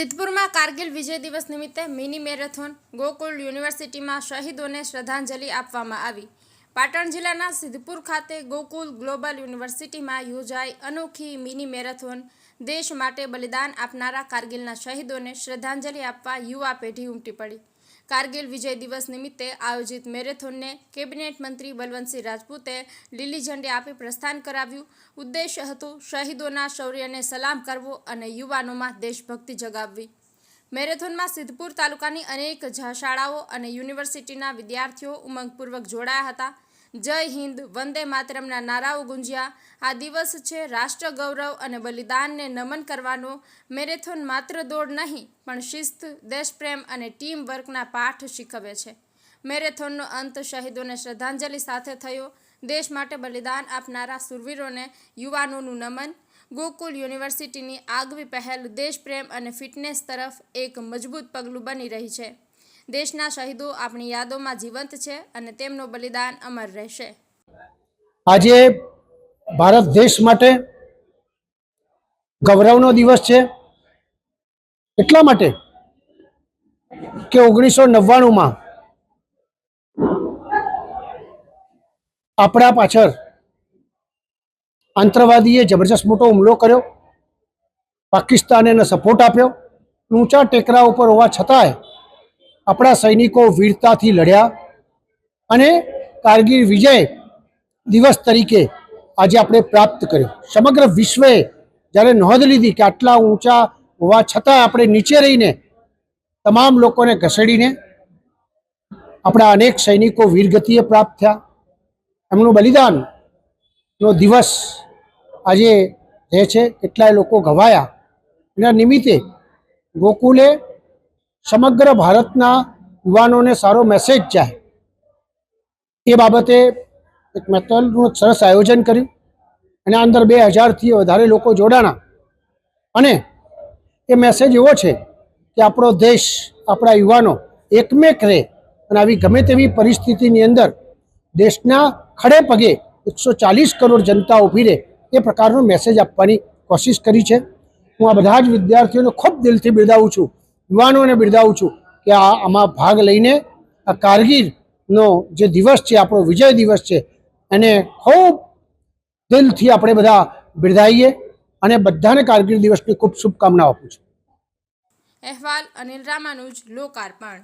સિદ્ધપુરમાં કારગિલ વિજય દિવસ નિમિત્તે mini marathon Gokul યુનિવર્સિટીમાં શહીદોને શ્રદ્ધાંજલિ આપવામાં આવી. પાટણ જિલ્લાના સિદ્ધપુર ખાતે ગોકુલ ગ્લોબલ યુનિવર્સિટીમાં યોજાઈ અનોખી મિની મેરેથોન દેશ માટે બલિદાન આપનારા કારગિલના શહીદોને શ્રદ્ધાંજલિ આપવા યુવા પેઢી ઉમટી પડી. કારગિલ વિજય દિવસ નિમિત્તે આયોજિત મેરેથોનને કેબિનેટ મંત્રી બલવંતસિંહ રાજપૂતે લીલી ઝંડી આપી પ્રસ્થાન કરાવ્યું. ઉદ્દેશ્ય હતું શહીદોના શૌર્યને સલામ કરવો અને યુવાનોમાં દેશભક્તિ જગાવવી. મેરેથોનમાં સિદ્ધપુર તાલુકાની અનેક શાળાઓ અને યુનિવર્સિટીના વિદ્યાર્થીઓ ઉમંગપૂર્વક જોડાયા હતા. જય હિન્દ, વંદે માતરમના નારાઓ ગુંજ્યા. આ દિવસ છે રાષ્ટ્ર ગૌરવ અને બલિદાનને નમન કરવાનો. મેરેથોન માત્ર દોડ નહીં, પણ શિસ્ત, દેશપ્રેમ અને ટીમ વર્કના પાઠ શીખવે છે. મેરેથોનનો અંત શહીદોને શ્રદ્ધાંજલિ સાથે થયો. દેશ માટે બલિદાન આપનારા સુરવીરોને, યુવાનોનું નમન. ગોકુલ યુનિવર્સિટીની આગવી પહેલ દેશપ્રેમ અને ફિટનેસ તરફ એક મજબૂત પગલું બની રહી છે. દેશના શહીદો આપણી યાદોમાં જીવંત છે અને તેમનું બલિદાન અમર રહેશે. આજે ભારત દેશ માટે ગૌરવનો દિવસ છે. એટલા માટે કે ઓગણીસો નવ્વાણુંમાં આપણા પાછળ આંતરવાદીએ જબરજસ્ત મોટો હુમલો કર્યો. પાકિસ્તાને એને સપોર્ટ આપ્યો. ઊંચા ટેકરા ઉપર હોવા છતાંય આપણા સૈનિકો વીરતાથી લડ્યા અને કારગીર વિજય દિવસ તરીકે આજે આપણે પ્રાપ્ત કર્યો. સમગ્ર વિશ્વએ જ્યારે નોંધ લીધી કે આટલા ઊંચા હોવા છતાં આપણે નીચે રહીને તમામ લોકોને ઘસેડીને આપણા અનેક સૈનિકો વીરગતિએ પ્રાપ્ત થયા. એમનું બલિદાનનો દિવસ આજે રહે છે. કેટલાય લોકો ઘવાયા. એના નિમિત્તે ગોકુલે સમગ્ર ભારતના યુવાનોને સારો મેસેજ જાય. એ બાબતે એક મેથલનું સરસ આયોજન કર્યું. અને અંદર બે હજારથી વધારે લોકો જોડાણા. અને એ મેસેજ એવો છે કે આપણો દેશ, આપણા યુવાનો એકમેક રહે અને આવી ગમે તેવી પરિસ્થિતિની અંદર દેશના ખડે પગે એકસો ચાલીસ કરોડ જનતા ઊભી રહે એ પ્રકારનો મેસેજ આપવાની કોશિશ કરી છે. હું આ બધા જ વિદ્યાર્થીઓને ખૂબ દિલથી બિરદાવું છું. યુવાનોને બિરદાવું છું કે આ આમાં ભાગ લઈને આ કારગીરનો જે દિવસ છે, આપણો વિજય દિવસ છે, એને ખૂબ દિલથી આપણે બધા બિરદાવીએ અને બધાને કારગીર દિવસની ખૂબ શુભકામનાઓ આપું છું. અહેવાલ અનિલ રામાનુજ, લોકાર્પણ.